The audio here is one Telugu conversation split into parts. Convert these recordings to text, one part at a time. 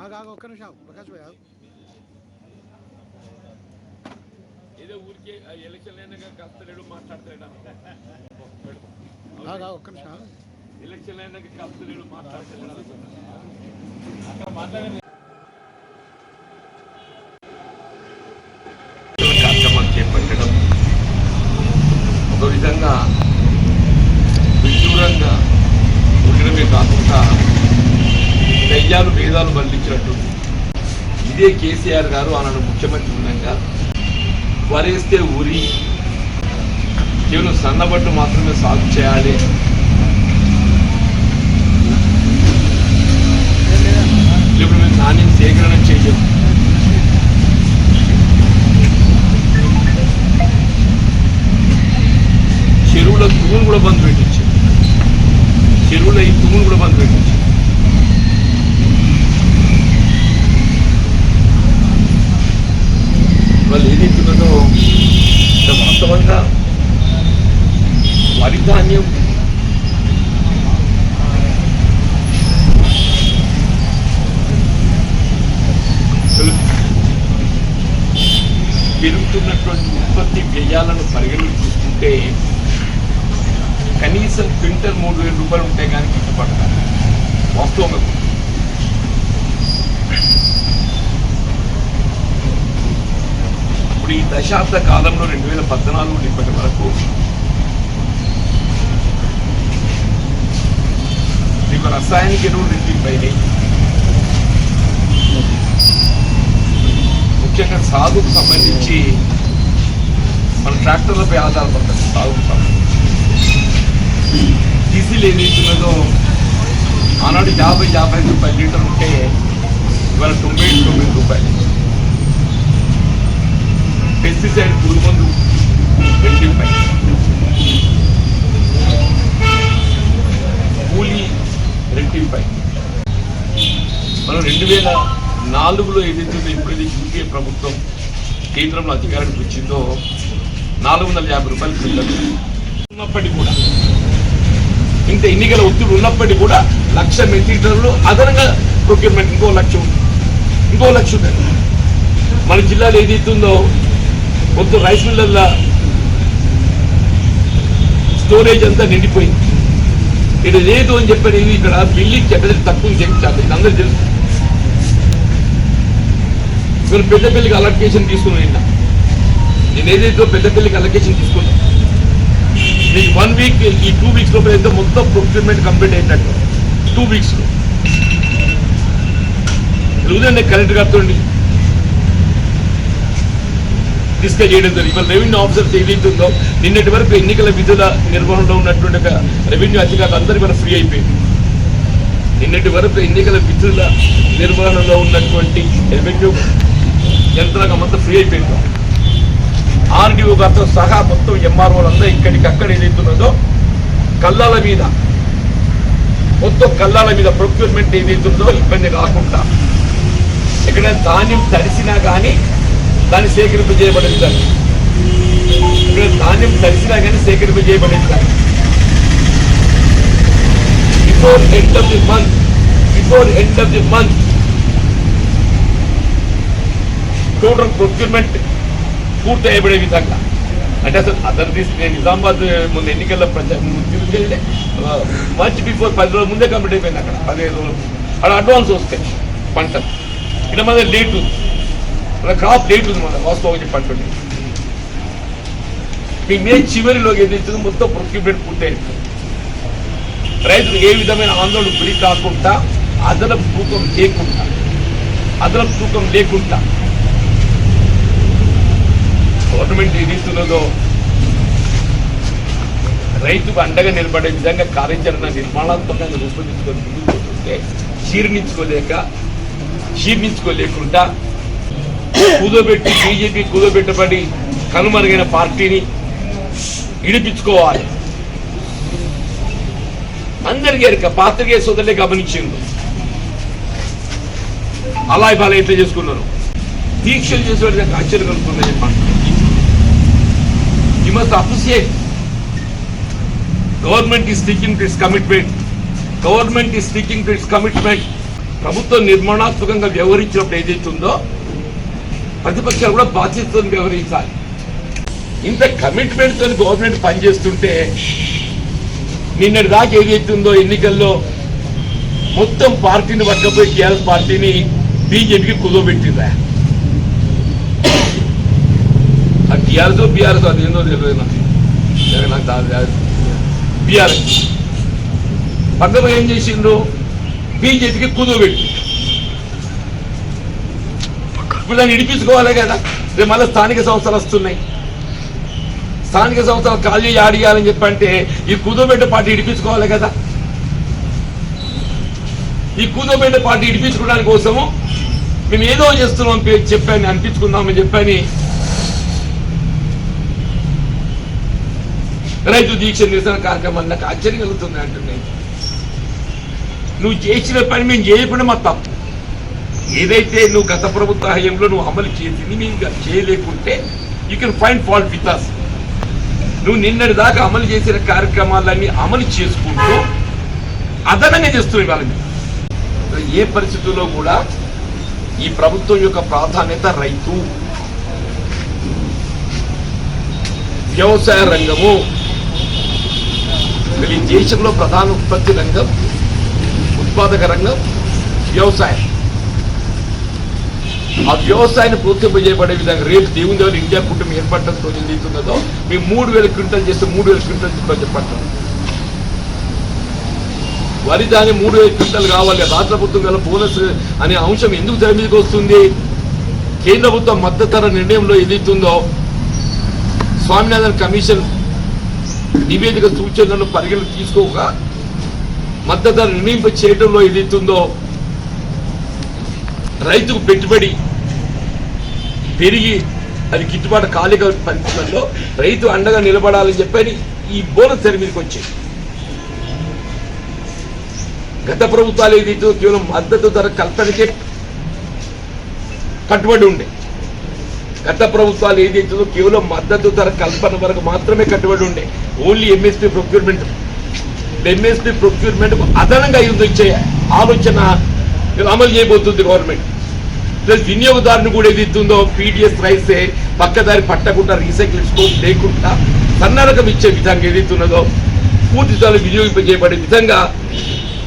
ఆగు ఆగు ఒక్క నిమిషం. ప్రకాష్ భాయ్ ఏదో ఊరికే ఎలక్షన్ అయినాక కస్తలేడు మాట్లాడతాడు ఆగు ఒక్క నిమిషం. ఎలక్షన్ అయినాక కస్తలేడు మాట్లాడతాడు అక్కడ మాట్లాడండి కార్యక్రమాలు చేపట్టడం ఒక విధంగా విడ్డూరంగా ఉండడమే కాకుండా దయ్యాలు భేదాలు బంధించినట్టు ఇదే కేసీఆర్ గారు ఆనాడు ముఖ్యమంత్రి ఉండగా వరేస్తే ఊరి కేవలం సన్నబట్టు మాత్రమే సాగు చేయాలి. ఇప్పుడు మేము ధాన్యం సేకరణ చేయం చెరువుల తూములు కూడా బంద్ పెట్టించారు. చెరువుల ఈ తూములు కూడా బంద్ పెట్టించారు వాళ్ళు ఏది ఇస్తున్నదో అంటే వాస్తవంగా వరి ధాన్యం పెరుగుతున్నటువంటి ఉత్పత్తి వ్యయాలను పరిగణలు చూసుకుంటే కనీసం క్వింటల్ మూడు వేల రూపాయలు ఉంటే కానీ గిట్టుబడతారు వాస్తవం ఇప్పుడు ఈ దశాబ్ద కాలంలో రెండు వేల పద్నాలుగు ఇప్పటి వరకు మీకు రసాయనిక ఎరువులు రెట్టింపైనాయి ముఖ్యంగా సాగుకు సంబంధించి మన ట్రాక్టర్లపై ఆధారపడతాం సాగుకు సంబంధించి. డీజిల్ ఏదైతున్నదో ఆనాడు యాభై యాభై ఐదు లీటర్ ఉంటే ఇవాళ తొంభై తొమ్మిది రూపాయలు. పెస్టిసైడ్ పురుగు మందు నాలుగులో ఏదైతే ఎప్పుడైతే యూపీఏ ప్రభుత్వం కేంద్రంలో అధికారానికి వచ్చిందో నాలుగు వందల యాభై రూపాయలు పిల్లలు ఉన్నప్పటికీ కూడా ఇంత ఎన్నికల ఒత్తిడి ఉన్నప్పటికీ కూడా లక్ష మెట్రిక్ టన్నులు అదనంగా ప్రొక్యూర్మెంట్ ఇంకో లక్ష ఇంకో లక్ష ఉంది. మన జిల్లాలో ఏదైతుందో మొత్తం రైస్ మిల్లర్ల స్టోరేజ్ అంతా నిండిపోయింది. ఇది లేదు అని చెప్పని ఇది ఇక్కడ బిల్లింగ్ చెప్పేది తక్కువ చెప్తారు ఇది అందరూ తెలుసు. మీరు పెద్దపల్లికి అలొకేషన్ తీసుకున్నాను నిన్న నేను ఏదైతే పెద్దపల్లికి అలొకేషన్ తీసుకున్నా మీకు వన్ వీక్ ఈ టూ వీక్స్ లోపల అయితే మొత్తం ప్రొక్యూర్మెంట్ కంప్లీట్ అయినట్టు టూ వీక్స్ తెలుగుదండి కరెంట్ గారితో డిస్కస్ చేయడం జరిగింది. ఇవాళ రెవెన్యూ ఆఫీసర్స్ ఏదైతుందో నిన్నటి వరకు ఎన్నికల విధుల నిర్వహణలో ఉన్నటువంటి రెవెన్యూ అధికారులు అందరూ వరకు ఫ్రీ అయిపోయింది నిన్నటి వరకు ఎన్నికల విధుల నిర్వహణలో ఉన్నటువంటి రెవెన్యూ యంత్రాంగం అంతా ఫ్రీ అయిపోయింది. ఆర్డీఓ గారితో సహా మొత్తం ఎంఆర్ఓలు అంతా ఇక్కడికి అక్కడ ఏదైతున్నదో కళ్ళాల మీద మొత్తం కళ్ళాల మీద ప్రొక్యూర్మెంట్ ఏదైతుందో ఇబ్బంది కాకుండా ఎక్కడైనా ధాన్యం తడిసినా కానీ దాన్ని సేకరింపు చేయబడేది దాన్ని ఇక్కడ ధాన్యం తడిసినా కానీ సేకరింపు చేయబడేది దాన్ని before end of the month before end of the month total procurement పూర్తి అయిపోయే విధంగా. అంటే అసలు అదర్ తీసుకునే నిజామాబాద్ ముందు ఎన్నికల్లో ప్రచారం తిరిగి బిఫోర్ పది రోజుల ముందే కంప్లీట్ అయిపోయింది అక్కడ. పదిహేను రోజులు అక్కడ అడ్వాన్స్ వస్తాయి పంట ఇక్కడ మన లేట్ ఉంది. మన క్రాప్ లేట్ ఉంది మన వాస్తవం చెప్పండి మీ మే చివరిలో ఏదైతుందో మొత్తం ప్రొక్యూర్మెంట్ పూర్తి రైతులు ఏ విధమైన ఆందోళన గురి కాకుండా అదనపు తూకం లేకుండా అదనపు తూకం లేకుండా గవర్నమెంట్ ఏది ఇస్తున్నదో రైతుకు అండగా నిలబడే విధంగా కార్యాచరణ నిర్మాణాత్మకంగా రూపొందించుకొని ముందుకు పోతుంటే జీర్ణించుకోలేక జీర్ణించుకోలేకుండా కూదోబెట్టి బీజేపీ కూదోబెట్టబడి కనుమరుగైన పార్టీని ఇడిపించుకోవాలి. అందరికీ ఎరక పాత్రికే సోదరులే గమనించింది అలా ఇవాళ ఎట్లా చేసుకున్నారు? దీక్షలు చేసేవాడికి ఆశ్చర్యం కలుగుతుందని చెప్పండి. You must government is sticking to its commitment government is sticking to its commitment ప్రభుత్వం నిర్మాణాత్మకంగా వ్యవహరించినప్పుడు ఏదైతే ఉందో ప్రతిపక్షాలు కూడా బాధ్యతతో వ్యవహరించాలి. ఇంత కమిట్మెంట్తో గవర్నమెంట్ పనిచేస్తుంటే నిన్నటి దాకా ఏదైతే ఉందో ఎన్నికల్లో మొత్తం పార్టీని పట్టకపోయి టీఆర్ఎస్ పార్టీని బీజేపీకి కుదోబెట్టిందా ఆ టీఆర్ఎస్ బీఆర్ఎస్ అది ఏందో తెలియదు నాకు. నాకు దాని బీఆర్ఎస్ పక్కన ఏం చేసిండ్రు? బీజేపీకి కుదవబెట్టి ఇప్పుడు ఇడిపించుకోవాలి కదా. రేపు మళ్ళీ స్థానిక సంస్థలు వస్తున్నాయి. స్థానిక సంస్థలు ఖాళీ ఆడియాలని చెప్పంటే ఈ కుదువబెట్ట పార్టీ ఇడిపించుకోవాలి కదా. ఈ కూదోబెట్ట పార్టీ ఇడిపించుకోవడానికి కోసము మేము ఏదో చేస్తున్నాం పేరు చెప్పాను అనిపించుకుందామని చెప్పని రైతు దీక్ష నిరసన కార్యక్రమాలు నాకు ఆశ్చర్యం కలుగుతుంది అంటున్నాయి. నువ్వు చేసిన పని మేము చేయకుండా మా తప్పు ఏదైతే నువ్వు గత ప్రభుత్వ హయాంలో నువ్వు అమలు చేసింది మేము చేయలేకుంటే you can find fault with us నువ్వు నిన్నటి దాకా అమలు చేసిన కార్యక్రమాలన్నీ అమలు చేసుకుంటూ అదనంగా చేస్తున్నాయి వాళ్ళని ఏ పరిస్థితుల్లో కూడా ఈ ప్రభుత్వం యొక్క ప్రాధాన్యత రైతు వ్యవసాయ రంగము ఈ దేశంలో ప్రధాన ఉత్పత్తి రంగం ఉత్పాదక రంగం వ్యవసాయం. ఆ వ్యవసాయాన్ని ప్రోత్సహింపజేయబడే విధంగా రేపు దేవుని దగ్గర ఇండియా కుటుంబం ఏర్పడటం రోజు జరుగుతున్నదో మేము మూడు వేల క్వింటల్ చేస్తే మూడు వేల క్వింటల్ చెప్పని వరి దాని మూడు వేల క్వింటల్ కావాలి రాష్ట్ర ప్రభుత్వం గల బోనస్ అనే అంశం ఎందుకు తెర మీదకి వస్తుంది? కేంద్ర ప్రభుత్వం మద్దతు ధర నిర్ణయంలో ఏదైతుందో స్వామినాథన్ కమిషన్ నివేదిక సూచనలను పరిగణ తీసుకోక మద్దతు నిర్ణయింప చేయడంలో ఏదైతుందో రైతుకు పెట్టుబడి పెరిగి అది గిట్టుబాటు కాలిక పరిస్థితుల్లో రైతు అండగా నిలబడాలని చెప్పని ఈ బోనస్ తెర మీదకి వచ్చాయి. గత ప్రభుత్వాలు ఏదైతే కేవలం మద్దతు ధర కల్పనకే కట్టుబడి ఉండే. గత ప్రభుత్వాలు ఏది ఇచ్చిందో కేవలం మద్దతు ధర కల్పన వరకు మాత్రమే కట్టుబడి ఉండే. Only MSP procurement MSP procurement అదనంగా ఇది ఇచ్చే ఆలోచన అమలు చేయబోతుంది గవర్నమెంట్ ప్లస్ వినియోగదారుని కూడా ఏది ఇస్తుందో పీడిఎస్ రైసే పక్కదారి పట్టకుండా రీసైకిల్ స్కోప్ లేకుండా సన్నరకం ఇచ్చే విధంగా ఏదైతున్నదో పూర్తి స్థాయిలో వినియోగింపజేయబడే విధంగా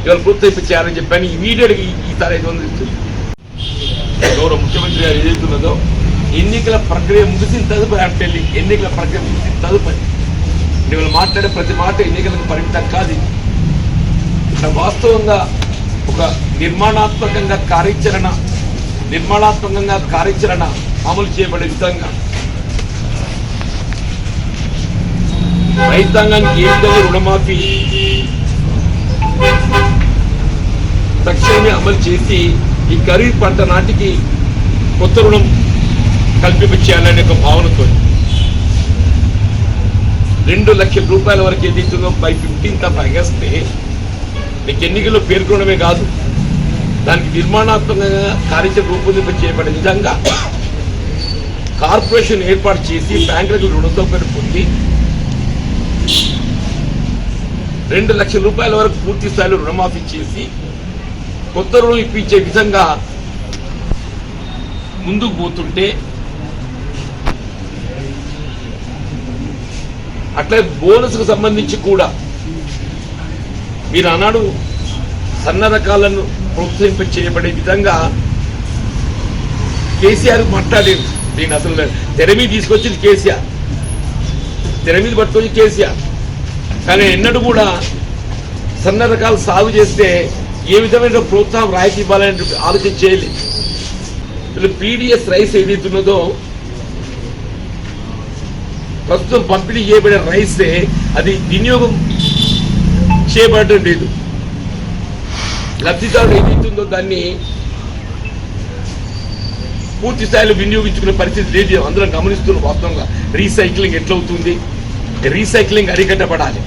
ఇవాళ ప్రోత్సహింప చేయాలని చెప్పని ఇమీడియట్గా ఈసారి ఐదు వందలు ఇస్తుంది గౌరవ ముఖ్యమంత్రి గారు ఏదైతున్నదో ఎన్నికల ప్రక్రియ ముగిసిన తదుపరి అంటే ఎన్నికల ప్రక్రియ ముగిసిన తదుపరి. నేను మాట్లాడే ప్రతి మాట ఎన్నికలకు పరిమితం కాదు. ఇక్కడ వాస్తవంగా ఒక నిర్మాణాత్మకంగా కార్యాచరణ నిర్మాణాత్మకంగా కార్యాచరణ అమలు చేయబడే విధంగా. రైతాంగానికి ఏ విధంగా రుణమాఫీ తక్షణమే అమలు చేసి ఈ ఖరీఫ్ పంట నాటికి కొత్త రుణం కల్పించేయాలనే ఒక భావనతో. రెండు లక్షల రూపాయల వరకు ఏదైతుందో బై ఫిఫ్టీన్త్ ఆఫ్ ఆగస్టే నీకు ఎన్నికల్లో పేర్కొనడమే కాదు. దానికి నిర్మాణాత్మకంగా కార్యాచరణ రూపొందింప చేయబడే విధంగా కార్పొరేషన్ ఏర్పాటు చేసి బ్యాంకులకు రుణంతో పొంది రెండు లక్షల రూపాయల వరకు పూర్తి స్థాయిలో రుణమాఫీ చేసి కొత్త రుణం ఇప్పించే విధంగా ముందుకు పోతుంటే అట్లే బోనస్కు సంబంధించి కూడా మీరు అన్నాడు సన్న రకాలను ప్రోత్సహింప చేయబడే విధంగా కేసీఆర్ మాట్లాడేది నేను అసలు తెర మీద తీసుకొచ్చింది కేసీఆర్. తెర మీద పట్టుకొచ్చి కేసీఆర్. కానీ ఎన్నడూ కూడా సన్న రకాలు సాగు చేస్తే ఏ విధమైన ప్రోత్సాహం రాయితీ ఇవ్వాలని ఆలోచన చేయలేదు. పీడిఎస్ రైస్ ఏదైతున్నదో ప్రస్తుతం పంపిణీ చేయబడే రైసే అది వినియోగం చేయబడటం లేదు. లబ్ధిదారుడు ఏదైతుందో దాన్ని పూర్తి స్థాయిలో వినియోగించుకునే పరిస్థితి లేదు. అందరం గమనిస్తున్న వాస్తవంగా. రీసైక్లింగ్ ఎట్లవుతుంది? రీసైక్లింగ్ అరికట్టబడాలి.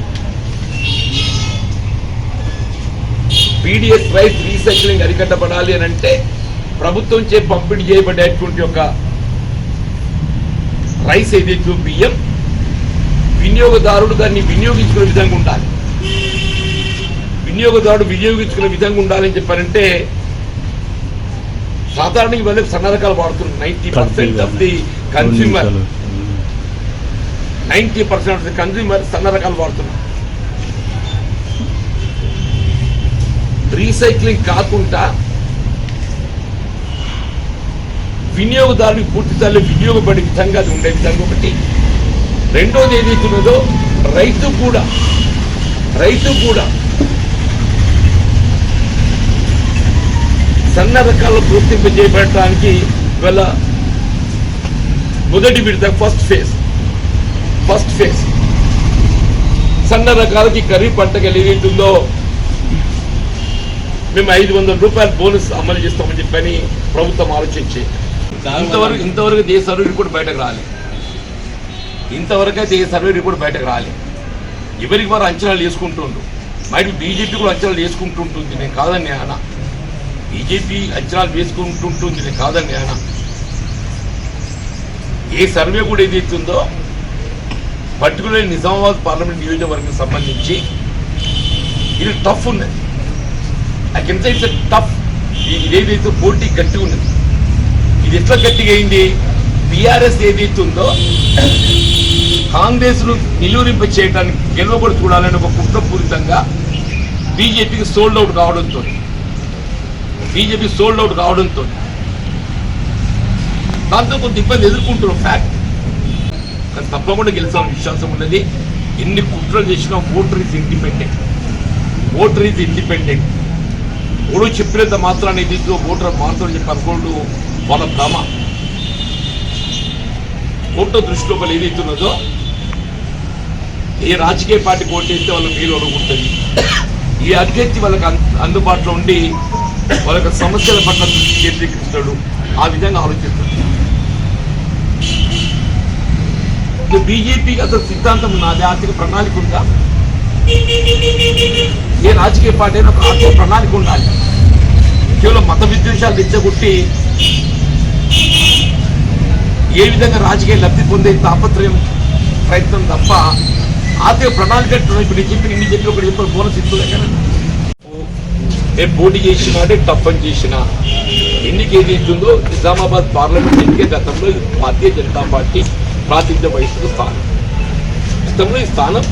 పీడిఎస్ రైస్ రీసైక్లింగ్ అరికట్టబడాలి అని అంటే ప్రభుత్వం చే పంపిణీ చేయబడేటువంటి ఒక రైస్ ఏదైతే బియ్యం వినియోగదారుడు దాన్ని వినియోగించుకునే విధంగా ఉండాలి. వినియోగదారుడు వినియోగించుకునే విధంగా ఉండాలని చెప్పారంటే సాధారణ ఇవాళ సన్న రకాలు వాడుతున్నారు. Ninety percent of the consumer ninety percent of the consumer సన్న రకాలు వాడుతున్నారు. రీసైక్లింగ్ కాకుండా వినియోగదారునికి పూర్తి స్థాయిలో వినియోగపడే విధంగా అది ఉండే విధంగా ఒకటి. రెండోది ఏదైతున్నదో రైతు కూడా రైతు కూడా సన్న రకాల గుర్తింపజేయబడటానికి ఇవాళ మొదటి విడత ఫస్ట్ ఫేజ్ ఫస్ట్ ఫేజ్. సన్న రకాలకి ఖరీఫ్ పంటకి ఏదైతుందో మేము ఐదు వందల రూపాయల బోనస్ అమలు చేస్తామని చెప్పని ప్రభుత్వం ఆలోచించి ఇంతవరకు ఇంతవరకు దేశ సర్వే కూడా బయటకు రాలేదు. ఇంతవరకు అయితే ఏ సర్వే రిపోర్ట్ బయటకు రాలేదు ఎవరికి వారు అంచనాలు వేసుకుంటుండ్రు? మరి బీజేపీ కూడా అంచనాలు వేసుకుంటుంటుంది నేను కాదని అన్న. బీజేపీ అంచనాలు వేసుకుంటుంటుంది నేను కాదని అన్న. ఏ సర్వే కూడా ఏదైతుందో పర్టికులర్ నిజామాబాద్ పార్లమెంట్ నియోజకవర్గం సంబంధించి ఇది టఫ్ ఉన్నది. I can say it's tough ఇదేదైతే పోటీ గట్టిగా ఉన్నది. ఇది ఎట్లా గట్టిగా అయింది? బీఆర్ఎస్ ఏదైతే ఉందో కాంగ్రెస్ను నిలువరింప చేయడానికి గెలవబడి చూడాలని ఒక కుట్రపూరితంగా బీజేపీకి సోల్డ్ అవుట్ కావడంతో బీజేపీ సోల్డ్ అవుట్ కావడంతో దాంతో కొంత ఇబ్బంది ఎదుర్కొంటున్నాం ఫ్యాక్ట్ కానీ తప్పకుండా గెలిచామని విశ్వాసం ఉన్నది. ఎన్ని కుట్రలు చేసినా voter is independent voter is independent ఎవడో చెప్పినంత మాత్రాన్ని దీంట్లో ఓటర్ మాత్రం చెప్పి అనుకోండు వాళ్ళ భ్రమ. ఓటర్ దృష్టిలో వాళ్ళు ఏదైతున్నదో ఏ రాజకీయ పార్టీ ఓటేస్తే వాళ్ళ మేలు అనుకుంటుంది ఈ అభ్యర్థి వాళ్ళకి అందుబాటులో ఉండి వాళ్ళ సమస్యల పట్ల దృష్టి కేంద్రీకరిస్తాడు. ఆ విధంగా ఆలోచిస్తాడు బీజేపీకి అసలు సిద్ధాంతం నాది ఆర్థిక ప్రణాళిక ఉందా? ఏ రాజకీయ పార్టీ అయినా ఒక ఆర్థిక ప్రణాళిక ఉండాలి. కేవలం మత విద్వేషాలు తెచ్చగొట్టి ఏ విధంగా రాజకీయ లబ్ధి పొందే తాపత్రయం ప్రయత్నం తప్ప ఆర్థిక ప్రణాళిక ఇప్పుడు చెప్పి ఇన్ని చెప్పి ఒకటి చెప్పిన బోనస్ ఇస్తుంది కదా. నేను పోటీ చేసిన అంటే టఫ్ అని చేసిన ఎన్నిక ఏదైతుందో నిజామాబాద్ పార్లమెంట్ ఎన్నిక గతంలో భారతీయ జనతా పార్టీ ప్రాతినిధ్య వహిస్తున్న స్థానం. గతంలో ఈ స్థానం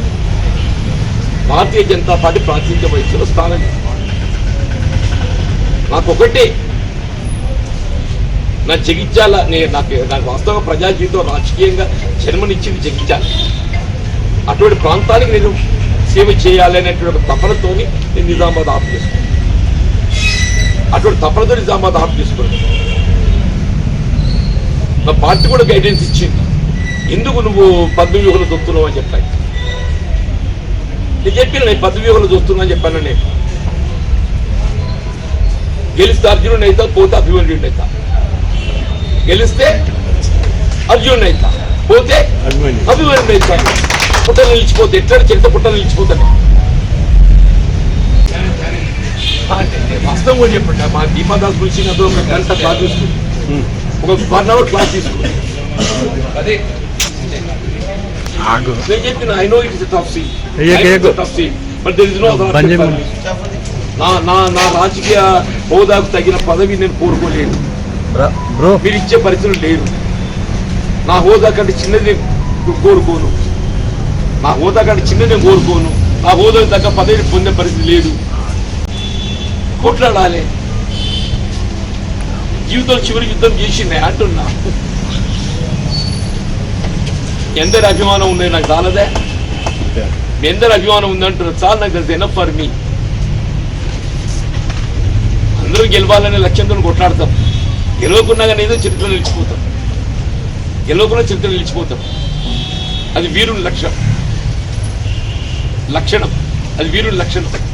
భారతీయ జనతా పార్టీ ప్రాతినిధ్య వహిస్తున్న స్థానం నాకొకటే నా జగించాల నేను నాకు నాకు వాస్తవంగా ప్రజా జీవితం రాజకీయంగా జన్మనిచ్చింది జగించాలి అటువంటి ప్రాంతానికి నేను సేవ చేయాలి అనేటువంటి ఒక తపనతోని నేను నిజామాబాద్ ఆఫ్ చేసుకున్నాను. అటువంటి తపనతో నిజామాబాద్ ఆఫ్ చేసుకున్నాను. నా పార్టీ కూడా గైడెన్స్ ఇచ్చింది. ఎందుకు నువ్వు పద్మవ్యూహంలో దొక్కుతున్నావు అని చెప్పాను. నేను చెప్పిన నేను పద్మవ్యూహంలో చూస్తున్నా అని చెప్పాను నేను. గెలిస్తే అర్జునుడు అవుతా పోతే అభిమన్యుడు అవుతా గెలిస్తే అర్జునుడు అవుతా పోతే అభిమన్యుడు. అవుతా పుట్టలు నిలిచిపోతే ఎట్లా చెత్త పుట్టలు నిలిచిపోతాను వాస్తవం కూడా చెప్పండి మా దీపాదాస్ గురించి నాతో ఒక గంట క్లాస్ తీసుకుంది. ఒక వన్ అవర్ క్లాస్ తీసుకుంది. అదే. నేను చెప్పిన I know it is tough but there is no చేయమను. నా నా నా రాజకీయ హోదాకు తగిన పదవి నేను కోరుకోలేను బ్రో. మీరు ఇచ్చే పరిస్థితులు లేరు నా హోదా కంటే చిన్నది కోరుకోను. నా హోదా కంటే చిన్నది నేను కోరుకోను. నా హోదా తగ్గ పదవి పొందే పరిస్థితి లేదు. కొట్లాడాలి. జీవితంలో చివరి యుద్ధం చేసింది అంటున్నా. ఎందరి అభిమానం ఉంది నాకు చాలదే. మీ ఎందరి అభిమానం ఉంది అంటున్నారు చాలా నాకు తెలిసి ఎనఫ్ ఫర్ మీ అందరూ గెలవాలనే లక్ష్యంతో కొట్లాడతాం. గెలవకున్నా కానీ ఏదో చరిత్ర నిలిచిపోతాం. గెలవకుండా చరిత్ర నిలిచిపోతాం. అది వీరుని లక్ష్యం లక్షణం. అది వీరుని లక్షణం.